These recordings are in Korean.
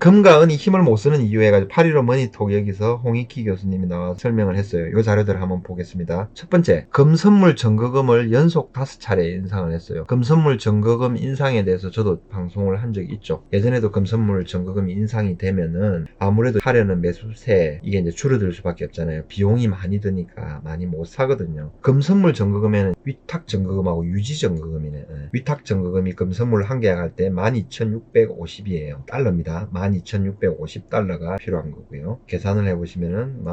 금과 은이 힘을 못 쓰는 이유 해가지고 8.15 머니톡 여기서 홍익희 교수님이 나와 설명을 했어요. 이 자료들을 한번 보겠습니다. 첫 번째, 금 선물 전거금을 연속 다섯 차례 인상을 했어요. 금 선물 전거금 인상에 대해서 저도 방송을 한 적이 있죠. 예전에도 금 선물 전거금이 인상이 되면은 아무래도 하려는 매수세 이게 이제 줄어들 수밖에 없잖아요. 비용이 많이 드니까 많이 못 사거든요. 금 선물 전거금에는 위탁 전거금하고 유지 전거금이네. 예. 위탁 전거금이 금 선물 한 계약할 때 12,650이에요. 달러입니다. 12,650 달러가 필요한 거고요. 계산을 해보시면은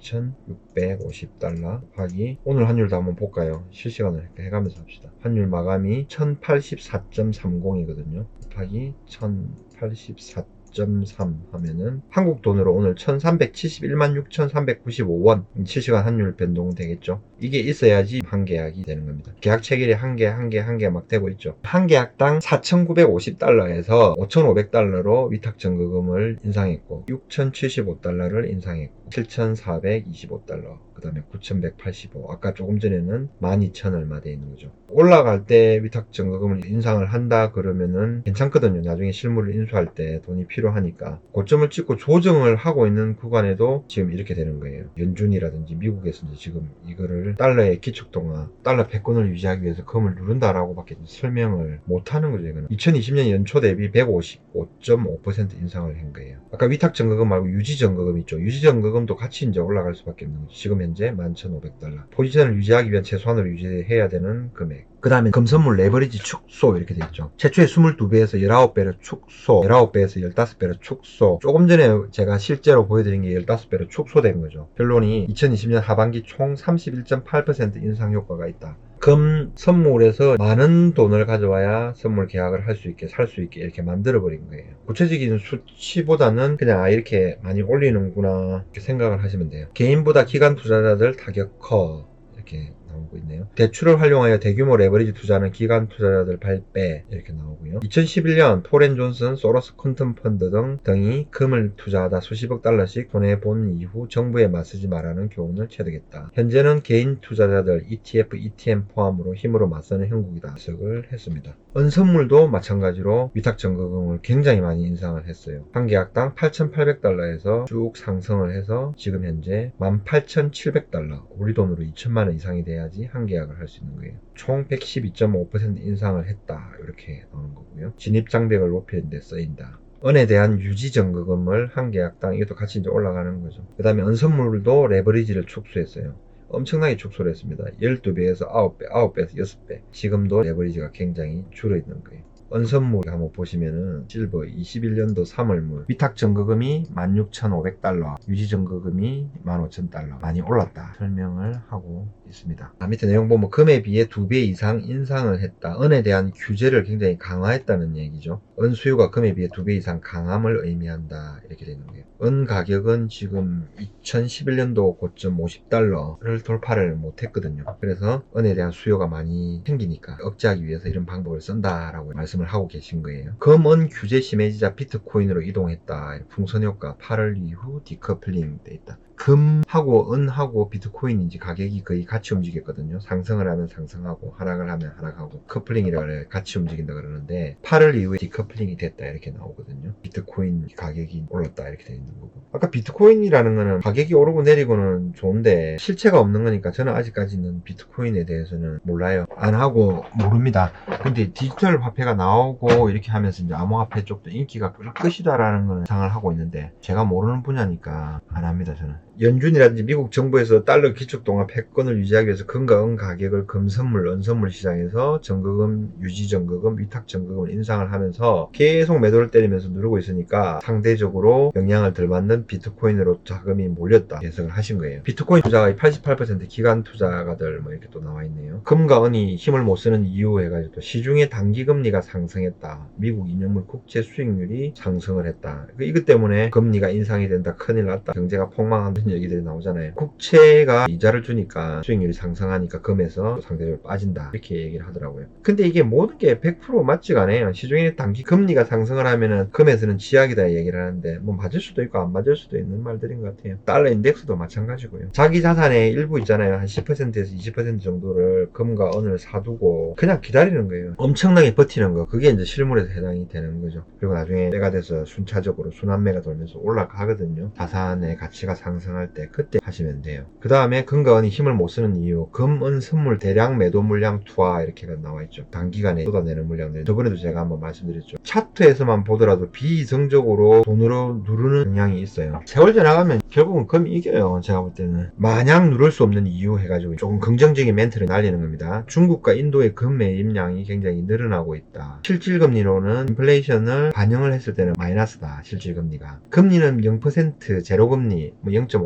12,650달러 곱하기 오늘 환율도 한번 볼까요? 실시간으로 해가면서 합시다. 환율 마감이 1084.30이거든요. 곱하기 1084. 3 하면은 한국 돈으로 오늘 1371만 6395원 실시간 환율 변동 되겠죠 이게 있어야지 한 계약이 되는 겁니다. 계약 체결이 한 개 한 개 한 개 막 되고 있죠. 한 계약당 4950달러에서 5500달러로 위탁 전거금을 인상했고 6075달러를 인상했고 7425달러 그 다음에 9185 아까 조금 전에는 12000 얼마 돼 있는 거죠. 올라갈 때 위탁 전거금을 인상을 한다 그러면은 괜찮거든요. 나중에 실물을 인수할 때 돈이 필요하니까. 고점을 찍고 조정을 하고 있는 구간에도 지금 이렇게 되는 거예요. 연준이라든지 미국에서 지금 이거를 달러의 기축동화 달러 패권을 유지하기 위해서 금을 누른다라고 밖에 설명을 못 하는 거죠. 이거는 2020년 연초 대비 155.5% 인상을 한 거예요. 아까 위탁 전거금 말고 유지 전거금 있죠. 유지 전거금도 같이 이제 올라갈 수밖에 없는 거죠. 지금 현재 11,500달러. 포지션을 유지하기 위한 최소한으로 유지해야 되는 금액 그 다음에 금선물 레버리지 축소 이렇게 돼 있죠. 최초에 22배에서 19배로 축소, 19배에서 15배로 축소. 조금 전에 제가 실제로 보여드린 게 15배로 축소된 거죠. 결론이 2020년 하반기 총 31.8% 인상 효과가 있다. 금 선물에서 많은 돈을 가져와야 선물 계약을 할 수 있게 살 수 있게 이렇게 만들어 버린 거예요. 구체적인 수치보다는 그냥 아 이렇게 많이 올리는구나 이렇게 생각을 하시면 돼요. 개인보다 기관 투자자들 타격 커 이렇게 나오고 있네요. 대출을 활용하여 대규모 레버리지 투자하는 기관 투자자들 발배 이렇게 나오고요. 2011년 토렌 존슨, 소로스 퀀텀 펀드 등 등이 금을 투자하다 수십억 달러씩 손해 본 이후 정부에 맞서지 말라는 교훈을 체득했다. 현재는 개인 투자자들 ETF, ETM 포함으로 힘으로 맞서는 형국이다. 해석을 했습니다. 은선물도 마찬가지로 위탁 전거금을 굉장히 많이 인상을 했어요. 한 계약당 8,800달러에서 쭉 상승을 해서 지금 현재 18,700달러, 우리 돈으로 2천만 원 이상이 돼야 지 한 계약을 할 수 있는 거예요. 총 112.5% 인상을 했다. 이렇게 나오는 거고요. 진입 장벽을 높이는 데 쓰인다. 은에 대한 유지 전거금을 한 계약당 이것도 같이 이제 올라가는 거죠. 그 다음에 은선물도 레버리지를 축소했어요. 엄청나게 축소를 했습니다. 12배에서 9배, 9배에서 6배. 지금도 레버리지가 굉장히 줄어 있는 거예요. 은선물 한번 보시면은 실버 21년도 3월물 위탁 전거금이 16,500달러 유지 전거금이 15,000달러 많이 올랐다 설명을 하고 있습니다. 아, 밑에 내용 보면 금에 비해 2배 이상 인상을 했다. 은에 대한 규제를 굉장히 강화했다는 얘기죠. 은 수요가 금에 비해 2배 이상 강함을 의미한다. 이렇게 되는 거예요. 은 가격은 지금 2011년도 고점 50달러를 돌파를 못했거든요. 그래서 은에 대한 수요가 많이 생기니까 억제하기 위해서 이런 방법을 쓴다라고 말씀 을 하고 계신 거예요. 금은 규제 심해지자 비트코인으로 이동했다. 풍선 효과 8월 이후 디커플링 돼 있다. 금하고 은하고 비트코인인지 가격이 거의 같이 움직였거든요. 상승을 하면 상승하고 하락을 하면 하락하고 커플링이라 그래 같이 움직인다 그러는데 8월 이후에 디커플링이 됐다 이렇게 나오거든요. 비트코인 가격이 올랐다 이렇게 돼 있는 거고. 아까 비트코인이라는 거는 가격이 오르고 내리고는 좋은데 실체가 없는 거니까 저는 아직까지는 비트코인에 대해서는 몰라요. 안 하고 모릅니다. 근데 디지털 화폐가 나오고 이렇게 하면서 이제 암호화폐 쪽도 인기가 끌 것이다라는 걸 상을 하고 있는데 제가 모르는 분야니까 안 합니다 저는. 연준이라든지 미국 정부에서 달러 기축동화 패권을 유지하기 위해서 금과 은 가격을 금선물, 은선물 시장에서 전거금, 유지 전거금, 위탁 전거금을 인상을 하면서 계속 매도를 때리면서 누르고 있으니까 상대적으로 영향을 덜 받는 비트코인으로 자금이 몰렸다 해석을 하신 거예요. 비트코인 투자가 88% 기관 투자가들 뭐 이렇게 또 나와 있네요. 금과 은이 힘을 못 쓰는 이유 해가지고 또 시중의 단기 금리가 상승했다. 미국 인용물 국채 수익률이 상승을 했다. 그 이것 때문에 금리가 인상이 된다. 큰일 났다. 경제가 폭망한다. 이런 얘기들이 나오잖아요. 국채가 이자를 주니까 수익률이 상승하니까 금에서 상대적으로 빠진다 이렇게 얘기를 하더라고요. 근데 이게 모든 게 100% 맞지가 않아요. 시중에 단기 금리가 상승을 하면은 금에서는 지약이다 얘기를 하는데 뭐 맞을 수도 있고 안 맞을 수도 있는 말들인 것 같아요. 달러 인덱스도 마찬가지고요. 자기 자산의 일부 있잖아요. 한 10%에서 20% 정도를 금과 은을 사두고 그냥 기다리는 거예요. 엄청나게 버티는 거. 그게 이제 실물에서 해당이 되는 거죠. 그리고 나중에 때가 돼서 순차적으로 순환매가 돌면서 올라가거든요. 자산의 가치가 상승 할 때 그때 하시면 돼요. 그 다음에 금과 은이 힘을 못 쓰는 이유 금, 은, 선물 대량 매도 물량 투하 이렇게가 나와 있죠. 단기간에 쏟아내는 물량들. 저번에도 제가 한번 말씀드렸죠. 차트에서만 보더라도 비이성적으로 돈으로 누르는 경향이 있어요. 세월 지나가면 결국은 금이 이겨요. 제가 볼 때는. 마냥 누를 수 없는 이유 해가지고 조금 긍정적인 멘트를 날리는 겁니다. 중국과 인도의 금 매입량이 굉장히 늘어나고 있다. 실질금리로는 인플레이션을 반영을 했을 때는 마이너스다. 실질금리가. 금리는 0% 제로금리 뭐0.5%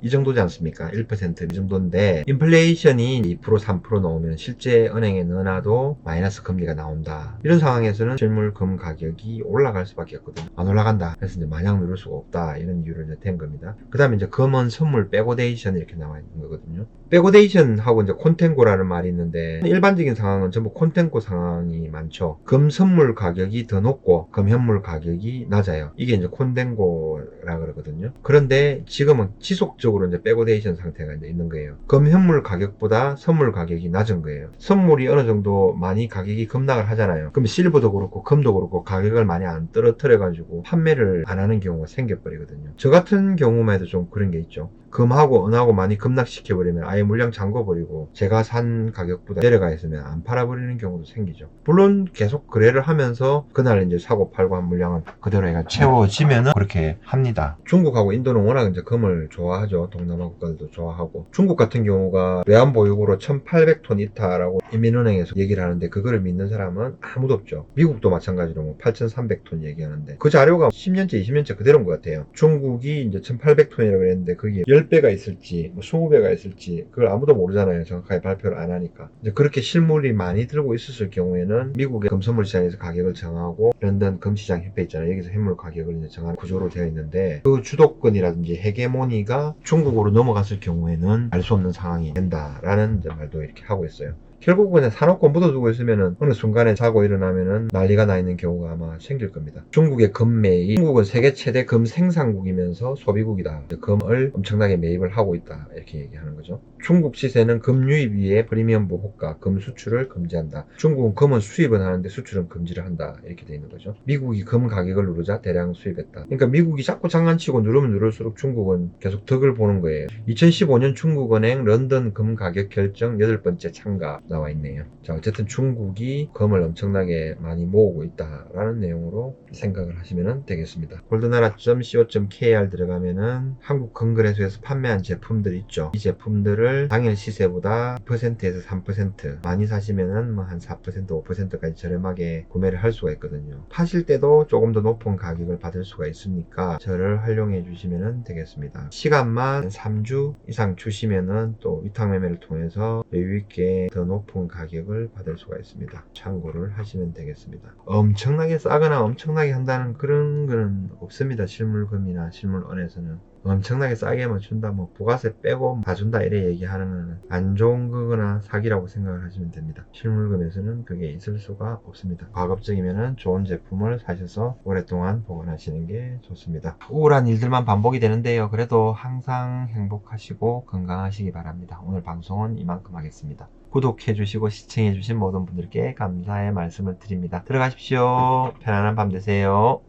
이 정도지 않습니까? 1%이 정도인데 인플레이션이 2% 3% 나오면 실제 은행에 넣어놔도 마이너스 금리가 나온다. 이런 상황에서는 실물금 가격이 올라갈 수밖에 없거든요. 안 올라간다. 그래서 이제 마냥 누를 수가 없다. 이런 이유로 이제 된 겁니다. 그 다음에 이제 금은 선물 백오데이션 이렇게 나와 있는 거거든요. 백오데이션하고 이제 콘텐고라는 말이 있는데 일반적인 상황은 전부 콘텐고 상황이 많죠. 금 선물 가격이 더 높고 금 현물 가격이 낮아요. 이게 이제 콘텐고라 그러거든요. 그런데 지금 은 지속적으로 이제 백오데이션 상태가 이제 있는 거예요. 금 현물 가격보다 선물 가격이 낮은 거예요. 선물이 어느 정도 많이 가격이 급락을 하잖아요. 그럼 실버도 그렇고 금도 그렇고 가격을 많이 안 떨어뜨려 가지고 판매를 안 하는 경우가 생겨버리거든요. 저 같은 경우만 해도 좀 그런 게 있죠. 금하고 은하고 많이 급락시켜버리면 아예 물량 잠궈버리고 제가 산 가격보다 내려가 있으면 안 팔아버리는 경우도 생기죠. 물론 계속 거래를 하면서 그날 이제 사고 팔고 한 물량은 그대로 해가 채워지면은 그렇게 합니다. 중국하고 인도는 워낙 이제 금을 좋아하죠. 동남아 국가들도 좋아하고. 중국 같은 경우가 외환 보유고로 1800톤 있다라고 인민은행에서 얘기를 하는데 그거를 믿는 사람은 아무도 없죠. 미국도 마찬가지로 뭐 8300톤 얘기하는데 그 자료가 10년째 20년째 그대로인 것 같아요. 중국이 이제 1800톤이라고 그랬는데 그게 10 배가 있을지 뭐 20배가 있을지 그걸 아무도 모르잖아요. 정확하게 발표를 안 하니까. 이제 그렇게 실물이 많이 들고 있었을 경우에는 미국의 금선물 시장에서 가격을 정하고 런던 금시장 협회 있잖아요. 여기서 현물 가격을 이제 정하는 구조로 되어 있는데 그 주도권이라든지 헤게모니가 중국으로 넘어갔을 경우에는 알 수 없는 상황이 된다라는 말도 이렇게 하고 있어요. 결국 그냥 사놓고 묻어두고 있으면은 어느 순간에 자고 일어나면은 난리가 나 있는 경우가 아마 생길 겁니다. 중국의 금 매입, 중국은 세계 최대 금 생산국이면서 소비국이다. 금을 엄청나게 매입을 하고 있다. 이렇게 얘기하는 거죠. 중국 시세는 금 유입 위에 프리미엄 보호가, 금 수출을 금지한다. 중국은 금은 수입은 하는데 수출은 금지를 한다. 이렇게 돼 있는 거죠. 미국이 금 가격을 누르자 대량 수입했다. 그러니까 미국이 자꾸 장난치고 누르면 누를수록 중국은 계속 덕을 보는 거예요. 2015년 중국은행 런던 금 가격 결정 여덟 번째 참가 나와 있네요. 자, 어쨌든 중국이 금을 엄청나게 많이 모으고 있다라는 내용으로 생각을 하시면 되겠습니다. 골드나라.co.kr 들어가면은 한국 금거래소에서 판매한 제품들 있죠. 이 제품들을 당일 시세보다 2%에서 3% 많이 사시면은 뭐 한 4% 5%까지 저렴하게 구매를 할 수가 있거든요. 파실 때도 조금 더 높은 가격을 받을 수가 있으니까 저를 활용해 주시면 되겠습니다. 시간만 3주 이상 주시면은 또 위탁 매매를 통해서 여유 있게 더 높은 가격을 받을 수가 있습니다. 참고를 하시면 되겠습니다. 엄청나게 싸거나 엄청나게 한다는 그런 거는 없습니다. 실물금이나 실물원에서는. 엄청나게 싸게만 준다, 뭐, 부가세 빼고 다 준다, 이래 얘기하는 안 좋은 거거나 사기라고 생각을 하시면 됩니다. 실물금에서는 그게 있을 수가 없습니다. 가급적이면은 좋은 제품을 사셔서 오랫동안 보관하시는 게 좋습니다. 우울한 일들만 반복이 되는데요. 그래도 항상 행복하시고 건강하시기 바랍니다. 오늘 방송은 이만큼 하겠습니다. 구독해주시고 시청해주신 모든 분들께 감사의 말씀을 드립니다. 들어가십시오. 편안한 밤 되세요.